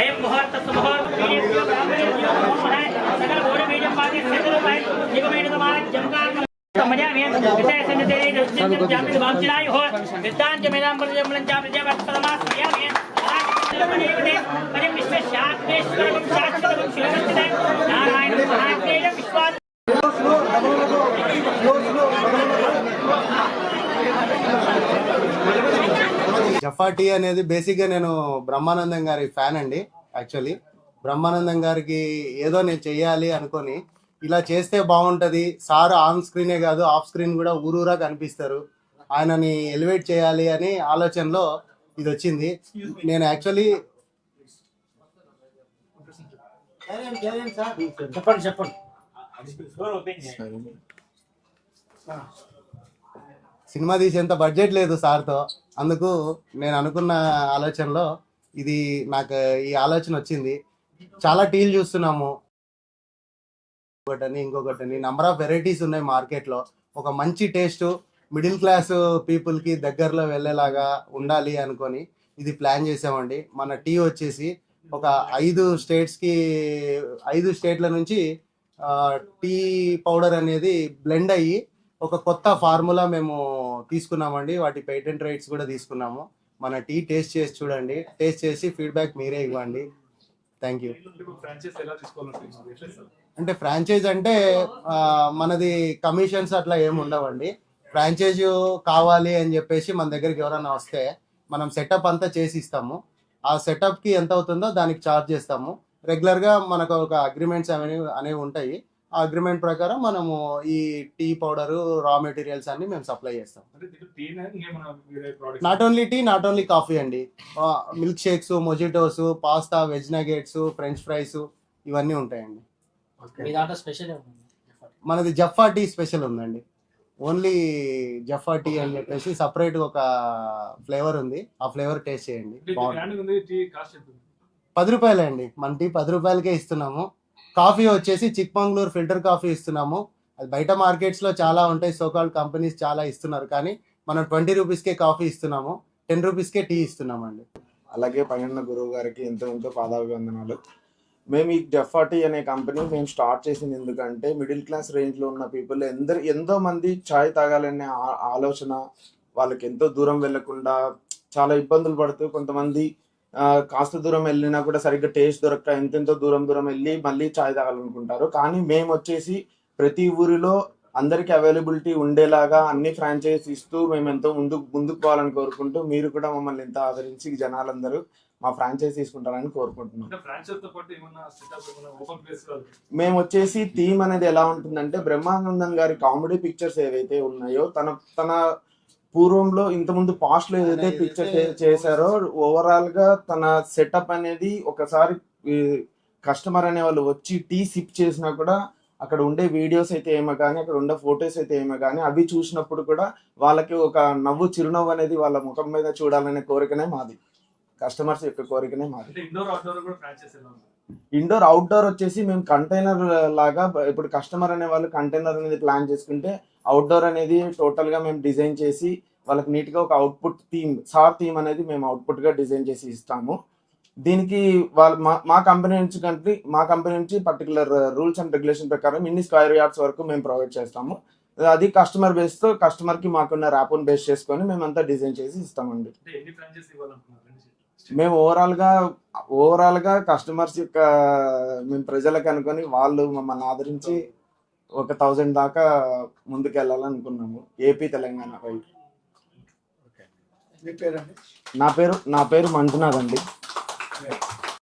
अयम मुहूर्त सकल घोड़े मीडियम पार्टी सेकंड उपाय निगम एंड द्वारा जमकार जामिन बाम चिराई हो विद्वान के मैदान पर जमलन जामिन जामिन समाज किया है చ అనేది బేసిక్గా అనేది బేసిక్గా నేను బ్రహ్మానందం గారి ఫ్యాన్ అండి యాక్చువల్లీ బ్రహ్మానందం గారికి ఏదో నేను చెయ్యాలి అనుకొని ఇలా చేస్తే బాగుంటది. సార్ ఆన్ స్క్రీనే కాదు ఆఫ్ స్క్రీన్ కూడా ఊరూరా కనిపిస్తారు. ఆయనని ఎలివేట్ చేయాలి అని ఆలోచనలో ఇది వచ్చింది నేను యాక్చువల్లీ చెప్పండి చెప్పండి. సినిమా తీసేంత బడ్జెట్ లేదు సార్తో. అందుకు నేను అనుకున్న ఆలోచనలో ఇది నాకు ఈ ఆలోచన వచ్చింది. చాలా టీలు చూస్తున్నాము. ఒకటని ఇంకొకటని నంబర్ ఆఫ్ వెరైటీస్ ఉన్నాయి మార్కెట్లో. ఒక మంచి టేస్ట్ మిడిల్ క్లాస్ పీపుల్కి దగ్గరలో వెళ్ళేలాగా ఉండాలి అనుకొని ఇది ప్లాన్ చేసామండి. మన టీ వచ్చేసి ఒక ఐదు స్టేట్స్కి ఐదు స్టేట్ల నుంచి టీ పౌడర్ అనేది బ్లెండ్ అయ్యి ఒక కొత్త ఫార్ములా మేము తీసుకున్నామండి. వాటి పేటెంట్ రైట్స్ కూడా తీసుకున్నాము. మన టీ టేస్ట్ చేసి చూడండి. టేస్ట్ చేసి ఫీడ్బ్యాక్ మీరే ఇవ్వండి. Thank you. అంటే ఫ్రాంచైజ్ అంటే మనది కమిషన్స్ అట్లా ఏమి ఉండవండి. ఫ్రాంచైజ్ కావాలి అని చెప్పేసి మన దగ్గరికి ఎవరైనా వస్తే మనం సెటప్ అంతా చేసి ఇస్తాము. ఆ సెటప్కి ఎంత అవుతుందో దానికి ఛార్జ్ చేస్తాము. రెగ్యులర్గా మనకు ఒక అగ్రిమెంట్స్ అనేవి అనేవి ఉంటాయి. ఆ అగ్రిమెంట్ ప్రకారం మనము ఈ టీ పౌడరు రా మెటీరియల్స్ అన్ని మేము సప్లై చేస్తాం. Not only tea not only coffee అండి. Milk shakes mojitos pasta veg nuggets french fries ఇవన్నీ ఉంటాయండి. మనది జఫా టీ స్పెషల్ ఉందండి. ఓన్లీ జఫా టీ అని చెప్పేసి సపరేట్ ఒక ఫ్లేవర్ ఉంది. ఆ ఫ్లేవర్ టేస్ట్ చేయండి. బాగుంటుంది బ్రాండ్ ఉంది టీ కాస్ట్ ఎంత ఉంది? పది రూపాయలే అండి మన టీ పది రూపాయలకే ఇస్తున్నాము. కాఫీ వచ్చేసి చిక్మంగళూరు ఫిల్టర్ కాఫీ ఇస్తున్నాము. అది బయట మార్కెట్స్లో చాలా ఉంటాయి. సోకాల్ కంపెనీస్ చాలా ఇస్తున్నారు. కానీ మనం ట్వంటీ రూపీస్కే కాఫీ ఇస్తున్నాము. టెన్ రూపీస్కే టీ ఇస్తున్నామండి. అలాగే పైన గురువు గారికి ఎంతో ఎంతో పాదాభివందనాలు. మేము ఈ జఫాటీ అనే కంపెనీ మేము స్టార్ట్ చేసింది ఎందుకంటే మిడిల్ క్లాస్ రేంజ్లో ఉన్న పీపుల్ ఎందరు ఎంతో మంది చాయ్ తాగాలనే ఆ- ఆలోచన వాళ్ళకి ఎంతో దూరం వెళ్ళకుండా చాలా ఇబ్బందులు పడుతూ కొంతమంది కాస్త దూరం వెళ్ళినా కూడా సరిగ్గా టేస్ట్ దొరక్క ఎంతెంతో దూరం దూరం వెళ్ళి మళ్ళీ ఛాయ్ తాగాలనుకుంటారు. కానీ మేము వచ్చేసి ప్రతి ఊరిలో అందరికీ అవైలబిలిటీ ఉండేలాగా అన్ని ఫ్రాంచైజ్ ఇస్తూ మేము ఎంతో ముందుకు ముందుకు పోవాలని కోరుకుంటూ మీరు కూడా మమ్మల్ని ఎంతో ఆదరించి జనాలందరూ మా ఫ్రాంచైజ్ తీసుకుంటారని కోరుకుంటున్నాం. అంటే ఫ్రాంచైజ్తో పాటు ఏమన్నా సెటప్ ఏమన్నా ఓపెన్ ప్లేస్ మేము వచ్చేసి థీమ్ అనేది ఎలా ఉంటుందంటే బ్రహ్మానందం గారి కామెడీ పిక్చర్స్ ఏవైతే ఉన్నాయో తన తన పూర్వంలో ఇంతకుముందు పాస్ట్లో ఏదైతే పిక్చర్ చేశారో ఓవరాల్గా తన సెటప్ అనేది ఒకసారి కస్టమర్ అనే వాళ్ళు వచ్చి టీ సిప్ చేసినా కూడా అక్కడ ఉండే వీడియోస్ అయితే ఏమో కానీ అక్కడ ఉండే ఫొటోస్ అయితే ఏమో కానీ అవి చూసినప్పుడు కూడా వాళ్ళకి ఒక నవ్వు చిరునవ్వు అనేది వాళ్ళ ముఖం మీద చూడాలనే కోరికనే మాది. కస్టమర్స్ యొక్క కోరికనే మాది. ఇండోర్ అవుట్డోర్ వచ్చేసి మేము కంటైనర్ లాగా ఇప్పుడు కస్టమర్ అనే వాళ్ళు కంటైనర్ అనేది ప్లాన్ చేసుకుంటే అవుట్డోర్ అనేది టోటల్గా మేము డిజైన్ చేసి వాళ్ళకి నీట్గా ఒక అవుట్పుట్ థీమ్ సార్ థీమ్ అనేది మేము అవుట్పుట్గా డిజైన్ చేసి ఇస్తాము. దీనికి వాళ్ళ మా మా కంపెనీ నుంచి కంటే మా కంపెనీ నుంచి పర్టికులర్ రూల్స్ అండ్ రెగ్యులేషన్ ప్రకారం ఇన్ని స్క్వేర్ యార్డ్స్ వరకు మేము ప్రొవైడ్ చేస్తాము. అది కస్టమర్ బేస్తో కస్టమర్కి మాకున్న ర్యాప్ బేస్ చేసుకొని మేమంతా డిజైన్ చేసి ఇస్తామండి. మేము ఓవరాల్గా ఓవరాల్గా కస్టమర్స్ యొక్క మేము ప్రజలకు అనుకొని వాళ్ళు మమ్మల్ని ఆదరించి ఒక థౌజండ్ దాకా ముందుకు వెళ్ళాలనుకున్నాము ఏపీ తెలంగాణ వైపు. నా పేరు నా పేరు మంజునాథ్ అండి.